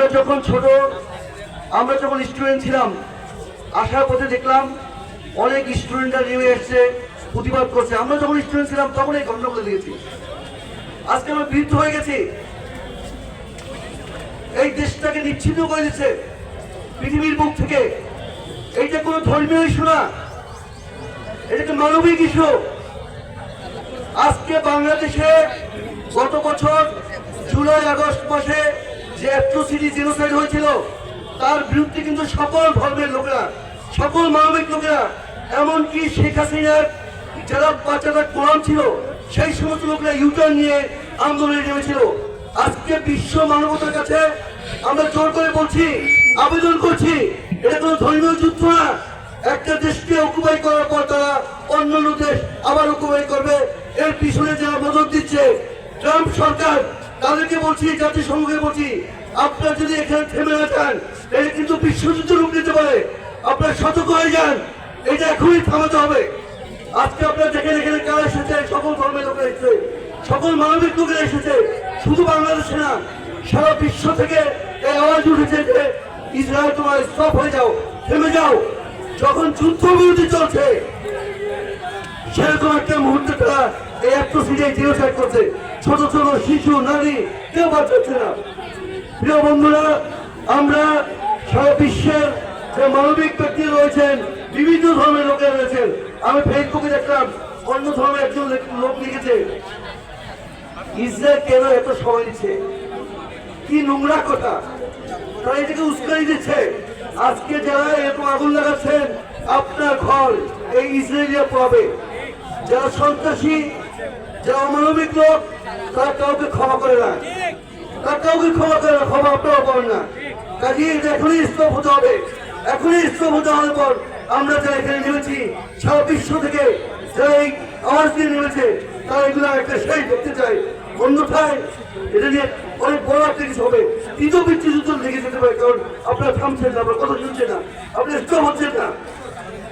আমরা যখন ছোট, আমরা যখন স্টুডেন্ট ছিলাম, আসার পথে দেখলাম অনেক স্টুডেন্টরা নেমে এসছে, প্রতিবাদ করছে। আমরা যখন স্টুডেন্ট ছিলাম, তখন এই ঘটনাগুলো দেখেছি। আজকে আমরা বিরুদ্ধ হয়ে গেছি। এই দেশটাকে নিচ্ছিন্ন করে দিচ্ছে পৃথিবীর মুখ থেকে। এইটা কোনো ধর্মীয় ইস্যু না। এটাকে মানবিক ইস্যু আজকে বাংলাদেশে গত বছর জুলাই আগস্ট মাসে যে অ্যাট্রোসিটি জেনোসাইড হয়েছিল, তার বিরুদ্ধে কিন্তু সকল ধর্মের লোকেরা, সকল মানবিক লোকেরা, এমনকি শেখ হাসিনার যারা বাচ্চারা কোরআন ছিল, সেই সমস্ত লোকেরা ইউটার্ন নিয়ে আন্দোলনে নেমেছিল। আজকে বিশ্ব মানবতার কাছে আমরা জোর করে বলছি, আবেদন করছি, এটা কোনো ধর্মীয় যুদ্ধ না। একটা দেশকে অকুপাই করার পর তারা অন্যান্য দেশ আবার অকুপাই করবে। এর পিছনে যারা মদত দিচ্ছে ট্রাম্প সরকার তাদেরকে বলছি, জাতিসংঘকে বলছি, আপনারা যদি এখানে থেমে না যান এটা কিন্তু বিশ্বযুদ্ধ রূপ নিতে পারে। আপনারা সতর্ক হয়ে যান, এটা এখনই থামাতে হবে। আজকে আপনারা দেখেন এখানে কারা এসেছে, সকল ধর্মের লোকেরা এসেছে, সকল মানবিক লোকেরা এসেছে, শুধু বাংলাদেশে না, সারা বিশ্ব থেকে এই আওয়াজ উঠেছে যে, ইসরায়েল, তোমার স্টপ হয়ে যাও, থেমে যাও। যখন যুদ্ধ বিরতি চলছে, সেরকম একটা মুহূর্তে অ্যাট্রোসিটি জিনোসাইড করছে। ছোট ছোট শিশু, নারী, কেউ বাদ যাচ্ছে না। প্রিয় বন্ধুরা, আমরা সারা বিশ্বের যে মানবিক ব্যক্তি রয়েছেন, বিভিন্ন ধর্মের লোকেরা রয়েছেন, আমি ফেসবুকে দেখলাম, অন্য ধর্মের একজন লোক লিখেছে, ইসরায়েল কেন এত সময় দিচ্ছে কি নোংরা কথা? তারা এটাকে উস্কানি দিচ্ছে। আজকে যারা এরকম আগুন লাগাচ্ছেন, আপনার ঘর এই ইসরায়েলিয়া পাবে। যারা সন্ত্রাসী যারা অমানবিক লোক তারা কাউকে ক্ষমা করে না। তারা কাউকে ক্ষমা করে না, ক্ষমা আপনারাও করেন না। কাজে এখনই স্তব হতে হবে। এখনই স্তব হতে হওয়ার পর আমরা যারা এখানে নেমেছি, সারা বিশ্ব থেকে যারা এই আওয়াজ দিয়ে নেমেছে, তারা এগুলো একটা শেষ করতে চাই অন্যথায় এটা নিয়ে অনেক বড় একটা কিছু হবে। তৃতীয় বৃত্তি যুদ্ধ লেগে যেতে পারে, কারণ আপনারা থামছেন না, আপনার কথা শুনছেন না, আপনি স্তব হচ্ছেন না।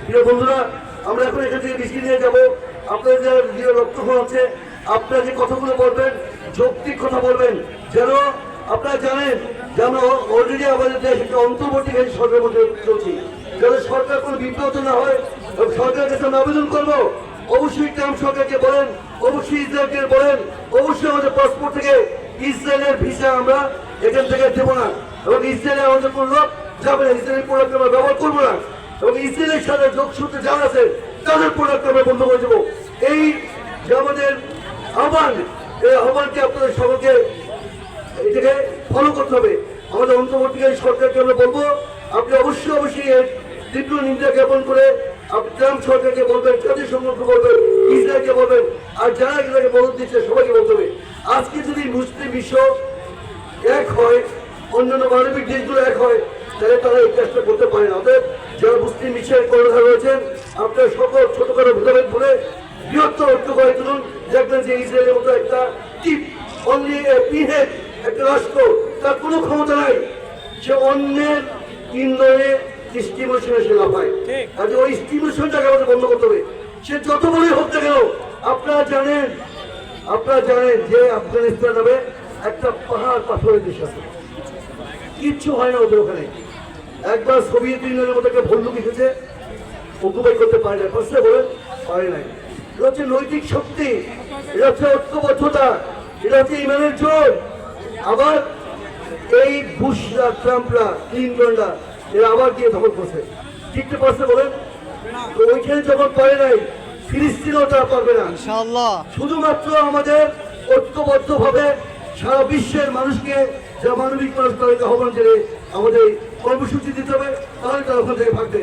প্রিয় বন্ধুরা, আমরা এখন এখান থেকে বেশি নিয়ে যাব। আপনাদের যে লক্ষ্য আছে আপনারা যে কথাগুলো বলবেন, যৌক্তিক কথা বলবেন, যেন আপনারা জানেন যেন অলরেডি আমাদের দেশ একটা অন্তর্বর্তীকালীন সরকারের মধ্যে চলছি। যাতে সরকার কোনো বিব্রত না হয় এবং সরকারের কাছে আবেদন করব। অবশ্যই ট্রাম্প সরকারকে বলেন, অবশ্যই ইসরায়েলকে বলেন, অবশ্যই আমাদের পাসপোর্ট থেকে ইসরায়েলের ভিসা আমরা এখান থেকে দেবো না। এবং ইসরায়েলে আমাদের কোনো লোক যাবে না। ইসরায়েলের প্রোডাক্ট আমরা ব্যবহার করব না। এবং ইসরায়েলের সাথে যোগসূত্রে যারা আছে, তাদের প্রোডাক্ট আমরা বন্ধ করে দেবো। এই যে আমাদের আহ্বান, এই আহ্বানকে আপনাদের সকলকে এটাকে ফলো করতে হবে। আমাদের অন্তর্বর্তীকালীন সরকারকে আমরা বলব, আপনি অবশ্যই অবশ্যই এর তীব্র নিন্দা জ্ঞাপন করে আপনি ট্রাম্প সরকারকে বলবেন, জাতিসংঘকে বলবেন, ইসরায়েলকে বলবেন, আর যারা এগুলোকে মদত দিচ্ছে সবাইকে বলতে হবে। আজকে যদি মুসলিম বিশ্ব এক হয়, অন্যান্য মানবিক দেশগুলো এক হয়, তাহলে তারা এই কাজটা করতে পারে না। অতএব যারা মুসলিম বিশ্বের কর্ণধার রয়েছেন, আপনার সকল ছোটখাটো ভেদাভেদ বলে বৃহত্তর ঐক্য করে তুলুন দেখবেন যে ইসরায়েলের মতো একটা টিপ অনলি পিহেড একটা রাষ্ট্র তার কোনো ক্ষমতা নাই। সে অন্যের ইন্ধনে স্টিমুলেশনে সে লাফায় আর ওই স্টিমুলেশনটাকে আমাদের বন্ধ করতে হবে। সে যত বড়ই হোক না কেন আপনারা জানেন আপনারা জানেন যে আফগানিস্তান নামে একটা পাহাড় পাথরের দেশ আছে। কিচ্ছু হয় না ওদের ওখানে। একবার সোভিয়েত ইউনিয়নের মতো একটা ভল্লুক এসেছে অকুপাই করতে পারে না প্রশ্ন বলে পারে নাই। হচ্ছে নৈতিক শক্তি হচ্ছে ঐক্যবদ্ধতা হচ্ছে ইমানের জোর। আবার এই বুশরা ট্রাম্পরা ক্লিনটনরা এরা আবার গিয়ে দখল করছে। ঠিকটা প্রশ্ন বলেন? তো ওইখানে যখন পারে নাই ফিলিস্তিনও তারা পারবে না। শুধুমাত্র আমাদের ঐক্যবদ্ধ ভাবে সারা বিশ্বের মানুষকে যা মানবিক মানুষ তাদেরকে আহ্বান করে আমাদের কর্মসূচি দিতে হবে তাহলে তারা ওখান থেকে ভাগবে